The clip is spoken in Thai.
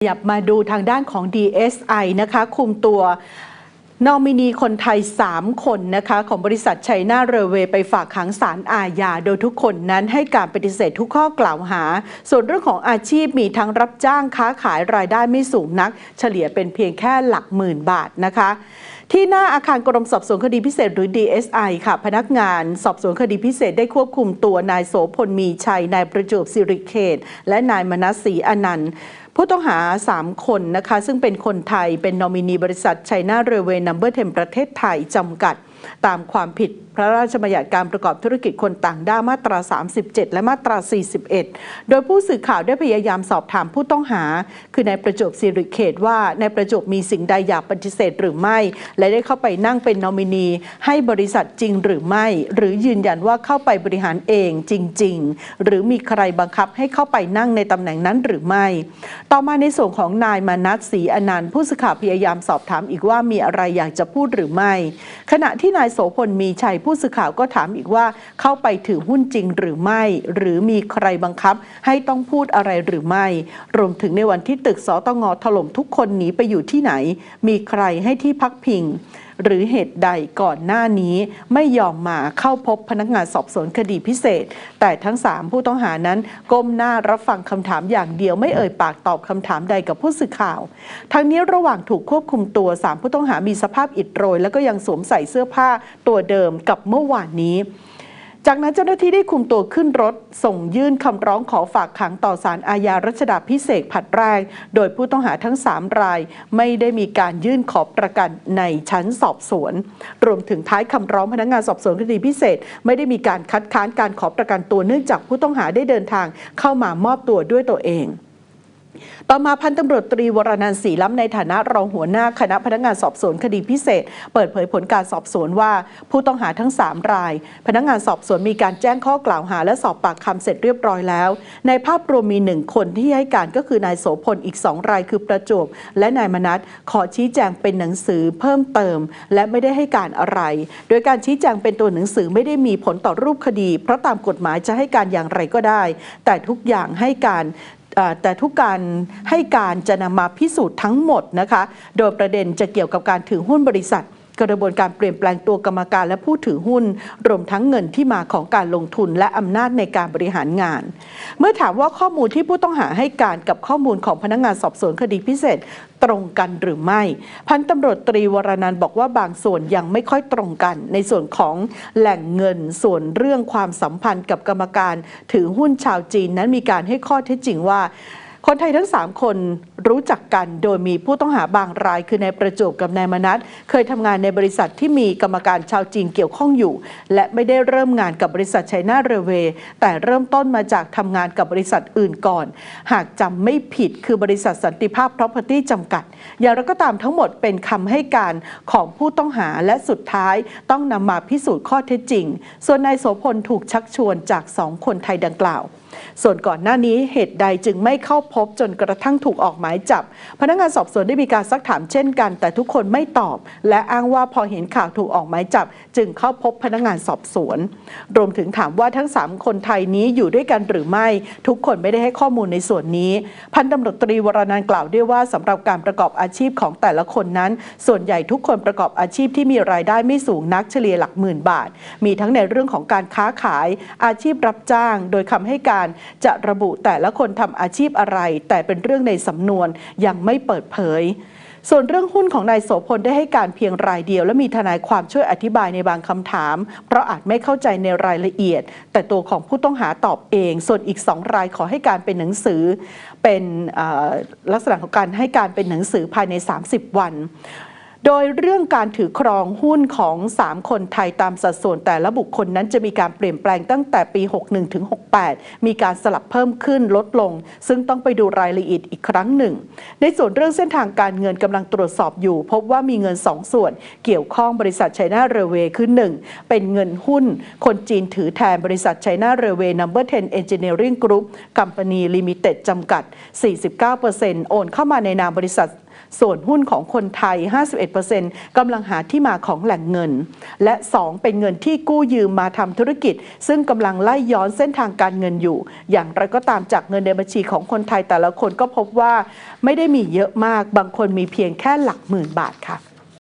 ขยับมาดูทางด้านของ DSI นะคะคุมตัวนอมินีคนไทย 3 คนนะคะของบริษัทไชน่าเรเวไปฝากขังศาลอาญา โดยทุกคนนั้นให้การปฏิเสธทุกข้อกล่าวหา ส่วนเรื่องของอาชีพมีทั้งรับจ้างค้าขายรายได้ไม่สูงนัก เฉลี่ยเป็นเพียงแค่หลักหมื่นบาทนะคะ ที่หน้าอาคารกรมสอบสวนคดีพิเศษหรือ DSI ค่ะ พนักงานสอบสวนคดีพิเศษได้ควบคุมตัวนายโสพลมีชัย นายประจวบสิริเขต และนายมนัสศรีอนันต์ผู้ต้องหา 3 คนนะคะ ซึ่งเป็นคนไทยเป็นนอมินีบริษัทไชน่าเรเวย์นัมเบอร์เทมประเทศไทยจำกัด ตามความผิด พระราชบัญญัติการประกอบธุรกิจคนต่างด้าวมาตรา 37 และมาตรา 41 โดยผู้สื่อข่าวได้พยายามสอบถามผู้ต้องหา คือนายประจบสิริเขตว่านายประจบมีสิ่งใดอยากปฏิเสธหรือไม่ และได้เข้าไปนั่งเป็นนอมินีให้บริษัทจริงหรือไม่ หรือยืนยันว่าเข้าไปบริหารเองจริง ๆ หรือมีใครบังคับให้เข้าไปนั่งในตำแหน่งนั้นหรือไม่ ต่อมาในส่วนของนายมานัทศรีอนันต์ผู้สื่อข่าวพยายามสอบถามอีกว่ามีอะไรอยากจะพูดหรือไม่ ขณะที่นายโสพลมีชัยผู้ผู้สื่อข่าวก็ถามอีกว่าเข้าไปถือหุ้นจริงหรือไม่ หรือมีใครบังคับให้ต้องพูดอะไรหรือไม่ รวมถึงในวันที่ตึกสตงถล่มทุกคนหนีไปอยู่ที่ไหน มีใครให้ที่พักพิง หรือเหตุใดก่อนหน้านี้ไม่ยอมมาเข้าพบพนักงานสอบสวนคดีพิเศษ แต่ทั้ง 3 ผู้ต้องหานั้นก้มหน้ารับฟังคำถามอย่างเดียวไม่เอ่ยปากตอบคำถามใดกับผู้สื่อข่าว ทั้งนี้ระหว่างถูกควบคุมตัว 3 ผู้ต้องหามีสภาพอิดโรย และก็ยังสวมใส่เสื้อผ้าตัวเดิมกับเมื่อวานนี้ จากนั้นเจ้าหน้าที่ได้คุมตัวขึ้นรถ ส่งยื่นคำร้องขอฝากขังต่อศาลอาญารัชดาพิเศษผัดแรก โดยผู้ต้องหาทั้ง 3 ราย ไม่ได้มีการยื่นขอประกันในชั้นสอบสวน รวมถึงท้ายคำร้องพนักงานสอบสวนคดีพิเศษ ไม่ได้มีการคัดค้านการขอประกันตัวเนื่องจากผู้ต้องหาได้เดินทางเข้ามามอบตัวด้วยตัวเอง ต่อมาพันตำรวจตรีวรนันท์ศรีล้ำในฐานะรองหัวหน้าคณะพนักงานสอบสวนคดีพิเศษ เปิดเผยผลการสอบสวนว่า ผู้ต้องหาทั้ง 3 ราย พนักงานสอบสวนมีการแจ้งข้อกล่าวหาและสอบปากคำเสร็จเรียบร้อยแล้ว ในภาพรวมมีหนึ่งคนที่ให้การก็คือนายโสพลอีก 2 รายคือประจวบและนายมนัทขอชี้แจงเป็นหนังสือเพิ่มเติม และไม่ได้ให้การอะไร โดยการชี้แจงเป็นตัวหนังสือไม่ได้มีผลต่อรูปคดี เพราะตามกฎหมายจะให้การอย่างไรก็ได้ แต่ทุกอย่างให้การ แต่ทุกการให้การจะนำมาพิสูจน์ทั้งหมดนะคะ โดยประเด็นจะเกี่ยวกับการถือหุ้นบริษัท กระบวนการเปลี่ยนแปลงตัวกรรมการและผู้ถือหุ้น รวมทั้งเงินที่มาของการลงทุนและอำนาจในการบริหารงาน เมื่อถามว่าข้อมูลที่ผู้ต้องหาให้การกับข้อมูลของพนักงานสอบสวนคดีพิเศษตรงกันหรือไม่ พันตำรวจตรีวรนันท์บอกว่าบางส่วนยังไม่ค่อยตรงกัน ในส่วนของแหล่งเงินส่วนเรื่องความสัมพันธ์กับกรรมการ ถือหุ้นชาวจีนนั้นมีการให้ข้อเท็จจริงว่า คนไทยทั้ง 3 คนรู้จักกันโดยมีผู้ต้องหาบางราย คือนายประจวบกับนายมนัทเคยทำงานในบริษัทที่มีกรรมการชาวจีนเกี่ยวข้องอยู่ และไม่ได้เริ่มงานกับบริษัทไชน่าเรเวย์แต่เริ่มต้นมาจากทำงานกับบริษัทอื่นก่อน หากจำไม่ผิดคือบริษัทสันติภาพ property จำกัด อย่างไรก็ตามทั้งหมดเป็นคำให้การของผู้ต้องหาและสุดท้ายต้องนำมาพิสูจน์ข้อเท็จจริง ส่วนนายโสพลถูกชักชวนจากสองคนไทยดังกล่าวส่วนก่อนหน้านี้เหตุใดจึงไม่เข้าพบจนกระทั่งถูกออกหมายจับ พนักงานสอบสวนได้มีการซักถามเช่นกัน แต่ทุกคนไม่ตอบ และอ้างว่าพอเห็นข่าวถูกออกหมายจับ จึงเข้าพบพนักงานสอบสวน รวมถึงถามว่าทั้ง 3 คนไทยนี้อยู่ด้วยกันหรือไม่ ทุกคนไม่ได้ให้ข้อมูลในส่วนนี้ พันตำรวจตรีวรนันท์กล่าวด้วยว่าสำหรับการประกอบอาชีพของแต่ละคนนั้น ส่วนใหญ่ทุกคนประกอบอาชีพที่มีรายได้ไม่สูงนักเฉลี่ยหลักหมื่นบาท มีทั้งในเรื่องของการค้าขาย อาชีพรับจ้าง โดยคำให้การจะระบุแต่ละคนทำอาชีพอะไร แต่เป็นเรื่องในสำนวนยังไม่เปิดเผยส่วนเรื่องหุ้นของนายโสพลได้ให้การเพียงรายเดียว และมีทนายความช่วยอธิบายในบางคำถาม เพราะอาจไม่เข้าใจในรายละเอียด แต่ตัวของผู้ต้องหาตอบเอง ส่วนอีกสองรายขอให้การเป็นหนังสือ เป็นลักษณะของการให้การเป็นหนังสือภายใน 30 วัน โดยเรื่องการถือครองหุ้นของ 3 คนไทยตามสัดส่วนแต่ละบุคคลนั้นจะมีการเปลี่ยนแปลงตั้งแต่ปี 61ถึง68 มีการสลับเพิ่มขึ้นลดลง ซึ่งต้องไปดูรายละเอียดอีกครั้งหนึ่ง ในส่วนเรื่องเส้นทางการเงินกำลังตรวจสอบอยู่ พบว่ามีเงิน 2 ส่วน เกี่ยวข้องบริษัทไชน่าเรเวย์คือ 1 เป็นเงินหุ้น คนจีนถือแทนบริษัทไชน่าเรเวย์นัมเบอร์10 Engineering Group Company Limited จำกัด 49%โอนเข้ามาในนามบริษัท ส่วนหุ้นของคนไทย 51%กำลังหาที่มาของแหล่งเงิน และ 2 เป็นเงินที่กู้ยืมมาทำธุรกิจ ซึ่งกำลังไล่ย้อนเส้นทางการเงินอยู่ อย่างไรก็ตามจากเงินในบัญชีของคนไทยแต่ละคนก็พบว่าไม่ได้มีเยอะมาก บางคนมีเพียงแค่หลักหมื่นบาทค่ะ